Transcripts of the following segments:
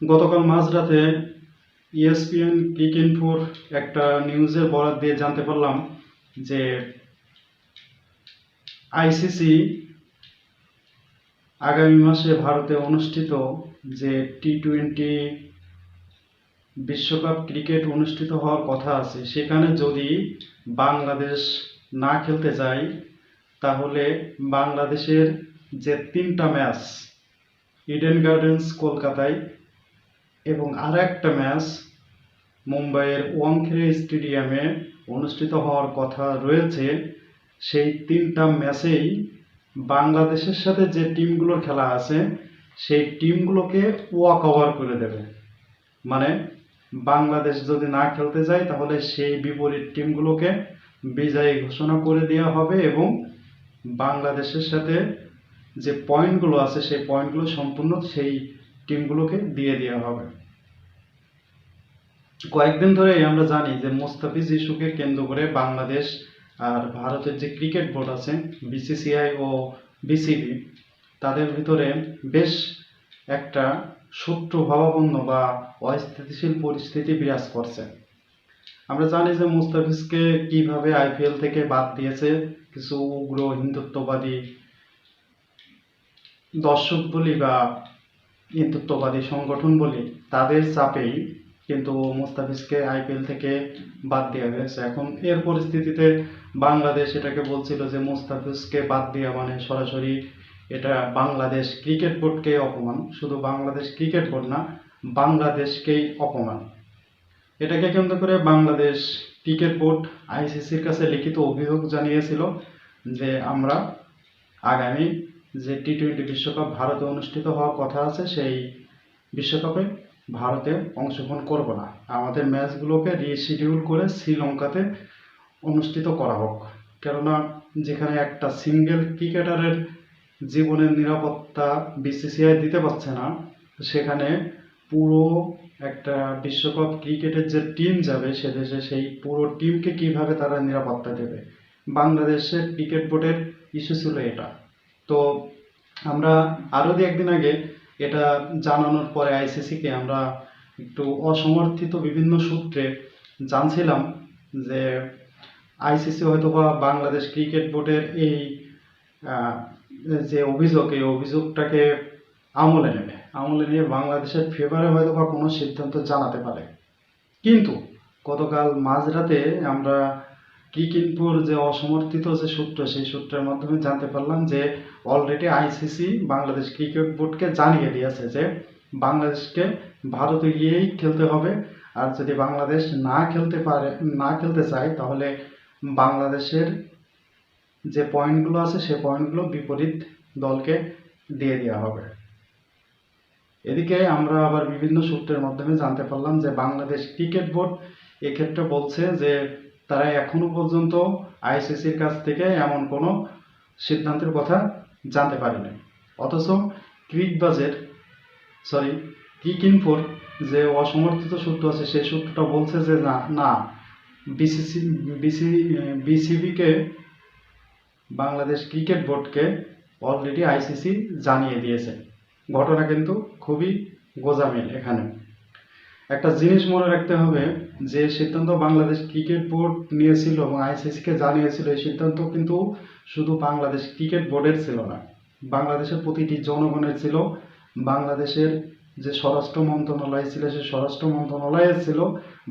গতকাল মাঝরাতে E ESPN ক্রিক ইনফোর একটা নিউজের বরাত দিয়ে জানতে পারলাম যে আইসিসি আগামী মাসে ভারতে অনুষ্ঠিত যে টি টোয়েন্টি বিশ্বকাপ ক্রিকেট অনুষ্ঠিত হওয়ার কথা আছে, সেখানে যদি বাংলাদেশ না খেলতে যায় তাহলে বাংলাদেশের যে তিনটা ম্যাচ ইডেন গার্ডেন্স কলকাতায় এবং আর একটা ম্যাচ মুম্বাইয়ের ওয়াংখেড়ে স্টেডিয়ামে অনুষ্ঠিত হওয়ার কথা রয়েছে। সেই তিনটা ম্যাচেই বাংলাদেশের সাথে যে টিমগুলোর খেলা আছে, সেই টিমগুলোকে ওয়াক ওভার করে দেবে। মানে বাংলাদেশ যদি না খেলতে যায়, তাহলে সেই বিপরীত টিমগুলোকে বিজয়ী ঘোষণা করে দেওয়া হবে এবং বাংলাদেশের সাথে যে পয়েন্টগুলো আছে, সেই পয়েন্টগুলো সম্পূর্ণ সেই টিমগুলোকে দিয়ে দেওয়া হবে। কয়েকদিন ধরেই আমরা জানি যে মোস্তাফিজ ইস্যুকে কেন্দ্র করে বাংলাদেশ আর ভারতের যে ক্রিকেট বোর্ড আছে, বিসিসিআই ও বিসিবি, তাদের ভিতরে বেশ একটা শত্রু ভাবাপন্ন বা অস্থিতিশীল পরিস্থিতি বিরাজ করছে। আমরা জানি যে মুস্তাফিজকে কীভাবে আইপিএল থেকে বাদ দিয়েছে কিছু উগ্র হিন্দুত্ববাদী দর্শক বলি বা হিন্দুত্ববাদী সংগঠন বলি, তাদের চাপেই কিন্তু মুস্তাফিজকে আইপিএল থেকে বাদ দেওয়া হয়েছে। এখন এর পরিস্থিতিতে বাংলাদেশ এটাকে বলছিল যে, মুস্তাফিজকে বাদ দেওয়া মানে সরাসরি এটা বাংলাদেশ ক্রিকেট বোর্ডকে অপমান। শুধু বাংলাদেশ ক্রিকেট বোর্ড না, বাংলাদেশকেই অপমান। এটাকে কেন্দ্র করে বাংলাদেশ ক্রিকেট বোর্ড আইসিসির কাছে লিখিত অভিযোগ জানিয়েছিল যে, আমরা আগামী যে টি টোয়েন্টি বিশ্বকাপ ভারতে অনুষ্ঠিত হওয়ার কথা আছে, সেই বিশ্বকাপে ভারতে অংশগ্রহণ করব না। আমাদের ম্যাচগুলোকে রিশিডিউল করে শ্রীলঙ্কাতে অনুষ্ঠিত করা হোক। কেননা, যেখানে একটা সিঙ্গেল ক্রিকেটারের জীবনের নিরাপত্তা বিসিসিআই দিতে পারছে না, সেখানে পুরো একটা বিশ্বকাপ ক্রিকেটের যে টিম যাবে সে দেশে, সেই পুরো টিমকে কীভাবে তারা নিরাপত্তা দেবে? বাংলাদেশের ক্রিকেট বোর্ডের ইস্যু ছিল এটা। তো আমরা আরও দু একদিন আগে এটা জানানোর পরে আইসিসিকে আমরা একটু অসমর্থিত বিভিন্ন সূত্রে জানছিলাম যে আইসিসি হয়তো বা বাংলাদেশ ক্রিকেট বোর্ডের এই যে অভিযোগ, এই অভিযোগটাকে আমলে নেবে। আমলে নিয়ে বাংলাদেশের ফেভারে হয়তো বা কোনো সিদ্ধান্ত জানাতে পারে। কিন্তু গতকাল মাঝরাতে আমরা ক্রিকেটপুর যে অসমর্থিত যে সূত্র, সেই সূত্রের মাধ্যমে জানতে পারলাম যে অলরেডি আইসিসি বাংলাদেশ ক্রিকেট বোর্ডকে জানিয়ে দিয়েছে যে বাংলাদেশকে ভারতে গিয়েই খেলতে হবে। আর যদি বাংলাদেশ না খেলতে পারে, না খেলতে চায়, তাহলে বাংলাদেশের যে পয়েন্টগুলো আছে সেই পয়েন্টগুলো বিপরীত দলকে দিয়ে দেওয়া হবে। এদিকে আমরা আবার বিভিন্ন সূত্রের মাধ্যমে জানতে পারলাম যে বাংলাদেশ ক্রিকেট বোর্ড এক্ষেত্রে বলছে যে তারা এখনও পর্যন্ত আইসিসির কাছ থেকে এমন কোনো সিদ্ধান্তের কথা জানতে পারেনি। অথচ ক্রিকবাজের সরি, ক্রিক ইনফোর যে অসমর্থিত সূত্র আছে, সেই সূত্রটা বলছে যে না না, বিসিসি, বিসি বিসিবিকে বাংলাদেশ ক্রিকেট বোর্ডকে অলরেডি আইসিসি জানিয়ে দিয়েছে। ঘটনা কিন্তু খুবই গোজামিল এখানে। একটা জিনিস মনে রাখতে হবে যে সিদ্ধান্ত বাংলাদেশ ক্রিকেট বোর্ড নিয়েছিল এবং আইসিসিকে জানিয়েছিল, এই সিদ্ধান্ত কিন্তু শুধু বাংলাদেশ ক্রিকেট বোর্ডের ছিল না, বাংলাদেশের প্রতিটি জনগণের ছিল। বাংলাদেশের যে স্বরাষ্ট্র মন্ত্রণালয় ছিল, সেই স্বরাষ্ট্র মন্ত্রণালয়ের ছিল,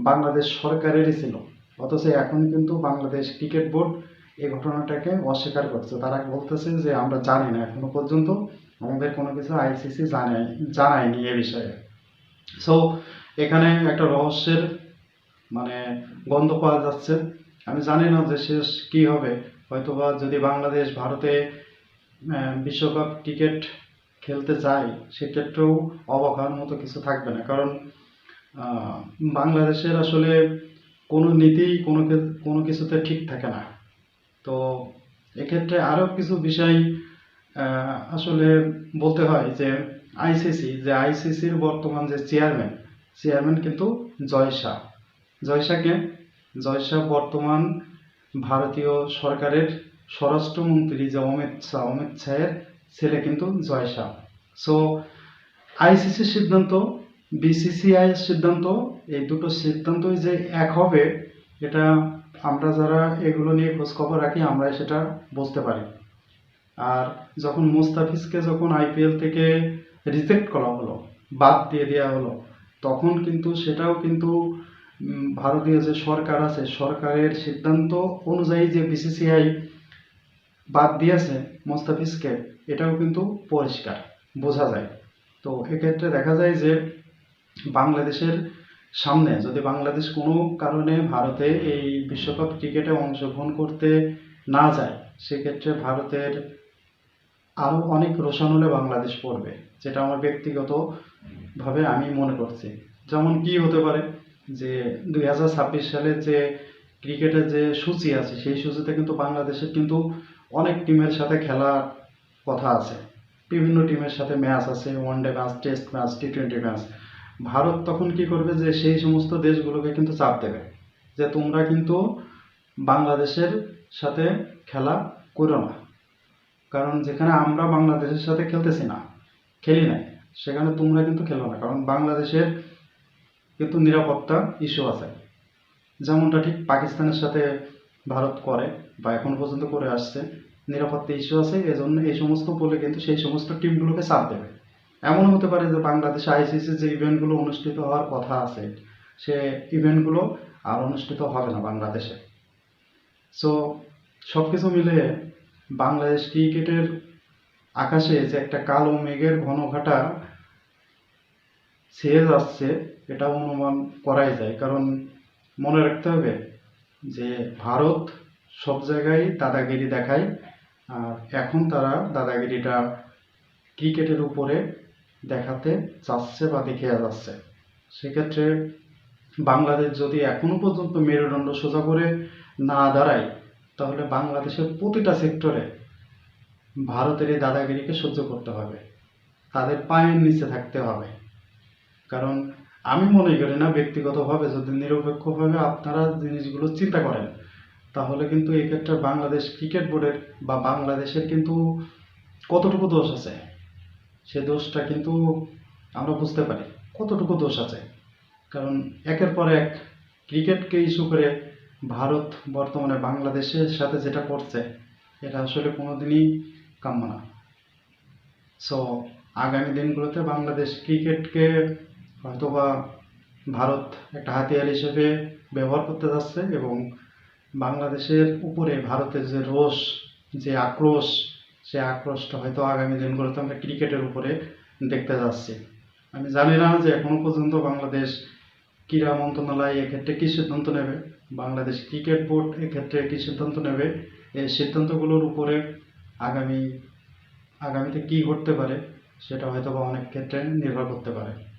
বাংলাদেশ সরকারেরই ছিল। অথচ এখন কিন্তু বাংলাদেশ ক্রিকেট বোর্ড এই ঘটনাটাকে অস্বীকার করছে। তারা বলতেছে যে আমরা জানি না এখনও পর্যন্ত, আমাদের কোনো কিছু আইসিসি জানায় জানায়নি এ বিষয়ে। সো এখানে একটা রহস্যের মানে গন্ধ পাওয়া যাচ্ছে। আমি জানি না যে শেষ কি হবে। হয়তোবা যদি বাংলাদেশ ভারতে বিশ্বকাপ ক্রিকেট খেলতে চায়, সেক্ষেত্রেও অবাক হওয়ার মতো কিছু থাকবে না। কারণ বাংলাদেশের আসলে কোনো নীতিই কোনো কোনো কিছুতে ঠিক থাকে না। তো এক্ষেত্রে আরও কিছু বিষয় আসলে বলতে হয় যে আইসিসি যে আইসিসির বর্তমান যে চেয়ারম্যান চেয়ারম্যান কিন্তু জয় শাহ। জয় শাহকে জয় বর্তমান ভারতীয় সরকারের স্বরাষ্ট্রমন্ত্রী যে অমিত শাহ, অমিত শাহের ছেলে কিন্তু জয় শাহ সো আইসিসির সিদ্ধান্ত বিসিসিআই সিদ্ধান্ত, এই দুটো সিদ্ধান্তই যে এক হবে, এটা আমরা যারা এগুলো নিয়ে খোঁজখবর রাখি আমরা সেটা বুঝতে পারি। আর যখন মুস্তাফিজকে যখন আইপিএল থেকে রিজেক্ট করা হলো, বাদ দিয়ে দেওয়া হলো, তখন কিন্তু সেটাও কিন্তু ভারতীয় যে সরকার আছে, সরকারের সিদ্ধান্ত অনুযায়ী যে বিসিসিআই বাদ দিয়েছে মোস্তাফিজকে, এটাও কিন্তু পরিষ্কার, বোঝা যায়। তো এক্ষেত্রে দেখা যায় যে বাংলাদেশের সামনে যদি বাংলাদেশ কোনো কারণে ভারতে এই বিশ্বকাপ ক্রিকেটে অংশগ্রহণ করতে না যায়, সেক্ষেত্রে ভারতের আরও অনেক রোশানলে বাংলাদেশ পড়বে, যেটা আমার ব্যক্তিগতভাবে আমি মনে করছি। যেমন কি হতে পারে? যে দুই সালের যে ক্রিকেটের যে সূচি আছে, সেই সূচিতে কিন্তু বাংলাদেশের কিন্তু অনেক টিমের সাথে খেলার কথা আছে। বিভিন্ন টিমের সাথে ম্যাচ আছে one day match test match T twenty match Bharat তখন কি করবে যে সেই সমস্ত দেশগুলোকে কিন্তু চাপ দেবে, যে তোমরা কিন্তু বাংলাদেশের সাথে খেলা করো না। কারণ যেখানে আমরা বাংলাদেশের সাথে খেলতেছি না, খেলি নাই, সেখানে তোমরা কিন্তু খেলো না। কারণ বাংলাদেশের কিন্তু নিরাপত্তা ইস্যু আছে। যেমনটা ঠিক পাকিস্তানের সাথে ভারত করে বা এখন পর্যন্ত করে আসছে, নিরাপত্তা ইস্যু আছে, এজন্য এই সমস্ত বলে কিন্তু সেই সমস্ত টিমগুলোকে চাপ দেবে। এমন হতে পারে যে বাংলাদেশে আইসিসি যে ইভেন্টগুলো অনুষ্ঠিত হওয়ার কথা আছে, সে ইভেন্টগুলো আর অনুষ্ঠিত হবে না বাংলাদেশে। সো সব কিছু মিলিয়ে বাংলাদেশ ক্রিকেটের আকাশে যে একটা কালো মেঘের ঘনঘাটা ছেয়ে যাচ্ছে এটা অনুমান করাই যায়। কারণ মনে রাখতে হবে যে ভারত সব জায়গায় দাদাগিরি দেখায়, আর এখন তারা দাদাগিরিটা ক্রিকেটের উপরে দেখাতে চাচ্ছে বা দেখিয়ে যাচ্ছে। সেক্ষেত্রে বাংলাদেশ যদি এখনও পর্যন্ত মেরুদণ্ড সোজা করে না দাঁড়ায়, তাহলে বাংলাদেশের প্রতিটা সেক্টরে ভারতের এই দাদাগিরিকে সহ্য করতে হবে। তাদের পায়ের নিচে থাকতে হবে। কারণ আমি মনে করি না ব্যক্তিগতভাবে, যদি নিরপেক্ষভাবে আপনারা জিনিসগুলো চিন্তা করেন, তাহলে কিন্তু এক্ষেত্রে বাংলাদেশ ক্রিকেট বোর্ডের বা বাংলাদেশের কিন্তু কতটুকু দোষ আছে? সে দোষটা কিন্তু আমরা বুঝতে পারি, কতটুকু দোষ আছে? কারণ একের পর এক ক্রিকেটকে ইস্যু করে ভারত বর্তমানে বাংলাদেশের সাথে যেটা করছে, এটা আসলে কোনোদিনই কাম্য না। সো আগামী দিনগুলোতে বাংলাদেশ ক্রিকেটকে হয়তোবা ভারত একটা হাতিয়ার হিসেবে ব্যবহার করতে যাচ্ছে এবং বাংলাদেশের উপরে ভারতের যে রোষ, যে আক্রোশ, সে আক্রোশটা হয়তো আগামী দিনগুলোতে আমরা ক্রিকেটের উপরে দেখতে যাচ্ছি। আমি জানি না যে এখনও পর্যন্ত বাংলাদেশ ক্রীড়া মন্ত্রণালয় এক্ষেত্রে কী সিদ্ধান্ত নেবে, বাংলাদেশ ক্রিকেট বোর্ড এক্ষেত্রে কী সিদ্ধান্ত নেবে, এই সিদ্ধান্তগুলোর উপরে আগামী, আগামীতে কী ঘটতে পারে, সেটা হয়তো বা অনেক ক্ষেত্রে নির্ভর করতে পারে।